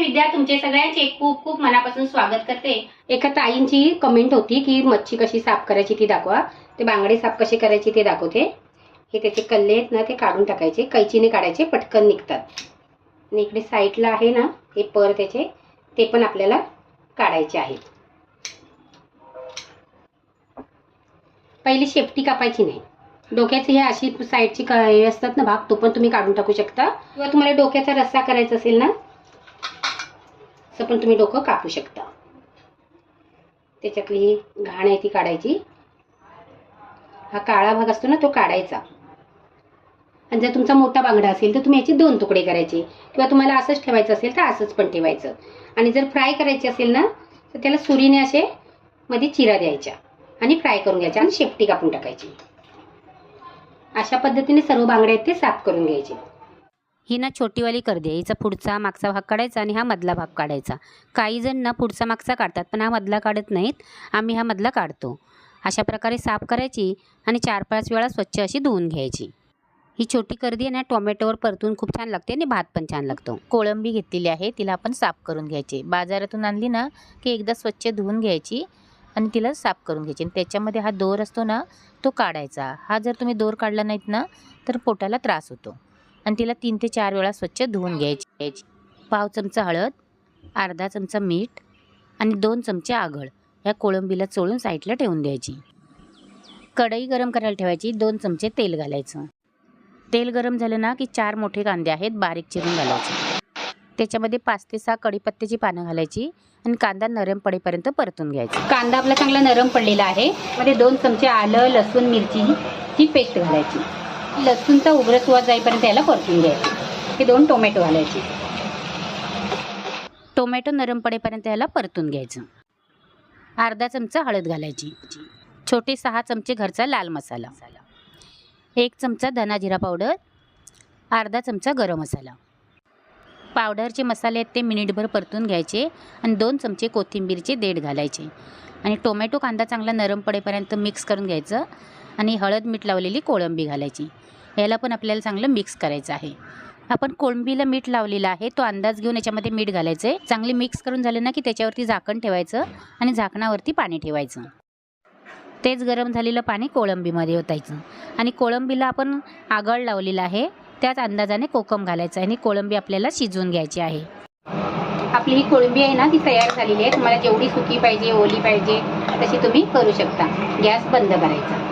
विद्या तुमचे सगळ्यांचे खूप खूप मनापासून स्वागत करते. एका ताईंची कमेंट होती की मच्छी कशी साफ करायची ती दाखवा. ते बांगडे साफ कशी करायची ते दाखवते. हे त्याचे कल्ले आहेत ना ते काढून टाकायचे. कैचीने काढायचे पटकन निघतात. आणि इकडे साईडला आहे ना हे पर त्याचे ते पण आपल्याला काढायचे आहेत. पहिली शेपटी कापायची नाही. डोक्याची हे अशी साईडची हे असतात ना भाग तो पण तुम्ही काढून टाकू शकता. किंवा तुम्हाला डोक्याचा रस्सा करायचा असेल ना असं पण तुम्ही डोकं कापू शकता. त्याच्यातली ही घाण आहे ती काढायची. हा काळा भाग असतो ना तो काढायचा. आणि जर तुमचा मोठा बांगडा असेल तर तुम्ही याचे दोन तुकडे करायचे. किंवा तुम्हाला असंच ठेवायचं असेल तर असंच पण ठेवायचं. आणि जर फ्राय करायचे असेल ना तर त्याला सुरीने असे मध्ये चिरा द्यायच्या. आणि फ्राय करून घ्यायच्या आणि शेपटी कापून टाकायची. अशा पद्धतीने सर्व बांगडे आहेत ते साफ करून घ्यायचे. ही ना छोटीवाली कर आहे हिचा पुढचा मागचा भाग काढायचा आणि हा मधला भाग काढायचा. काही जण ना पुढचा मागचा काढतात पण हा मधला काढत नाहीत. आम्ही हा मधला काढतो. अशा प्रकारे साफ करायची आणि चार पाच वेळा स्वच्छ अशी धुवून घ्यायची. ही छोटी करदी आहे ना टोमॅटोवर परतून खूप छान लागते आणि भात पण छान लागतो. कोळंबी घेतलेली आहे तिला आपण साफ करून घ्यायची. बाजारातून आणली ना की एकदा स्वच्छ धुवून घ्यायची आणि तिला साफ करून घ्यायची. आणि त्याच्यामध्ये हा दोर असतो ना तो काढायचा. हा जर तुम्ही दोर काढला नाहीत ना तर पोटाला त्रास होतो. आणि तिला तीन ते चार वेळा स्वच्छ धुवून घ्यायची. घ्यायची पाव चमचा हळद अर्धा चमचा मीठ आणि दोन चमचे आगळ या कोळंबीला चोळून साईडला ठेवून द्यायची. कढई गरम करायला ठेवायची दोन चमचे तेल घालायचं. तेल गरम झालं ना की चार मोठे कांदे आहेत बारीक चिरून घालायचे. त्याच्यामध्ये पाच ते सहा कडीपत्त्याची पानं घालायची आणि कांदा नरम पडेपर्यंत परतून घ्यायचा. कांदा आपला चांगला नरम पडलेला आहे. मध्ये दोन चमचे आलं लसूण मिरची ही पेस्ट घालायची. लसूणचा उग्र सुवास जाईपर्यंत याला परतून घ्यायचं. हे दोन टोमॅटो घालायचे. टोमॅटो नरम पडेपर्यंत याला परतून घ्यायचं. अर्धा चमचा हळद घालायची. छोटे सहा चमचे घरचा लाल मसाला. एक चमचा धना जिरा पावडर. अर्धा चमचा गरम मसाला. पावडरचे मसाले आहेत ते मिनिटभर परतून घ्यायचे आणि दोन चमचे कोथिंबीरचे देठ घालायचे. आणि टोमॅटो कांदा चांगला नरम पडेपर्यंत मिक्स करून घ्यायचं. आणि हळद मीठ लावलेली कोळंबी घालायची. याला पण आपल्याला चांगलं मिक्स करायचं आहे. आपण कोळंबीला मीठ लावलेलं आहे तो अंदाज घेऊन याच्यामध्ये मीठ घालायचं आहे चांगली मिक्स करून झालं ना की त्याच्यावरती झाकण ठेवायचं आणि झाकणावरती पाणी ठेवायचं. तेच गरम झालेलं पाणी कोळंबीमध्ये ओतायचं. आणि कोळंबीला आपण आगळ लावलेलं आहे त्याच अंदाजाने कोकम घालायचं आहे आणि कोळंबी आपल्याला शिजवून घ्यायची आहे. आपली ही कोळंबी आहे ना ती तयार झालेली आहे. तुम्हाला जेवढी सुकी पाहिजे ओली पाहिजे तशी तुम्ही करू शकता. गॅस बंद करायचा.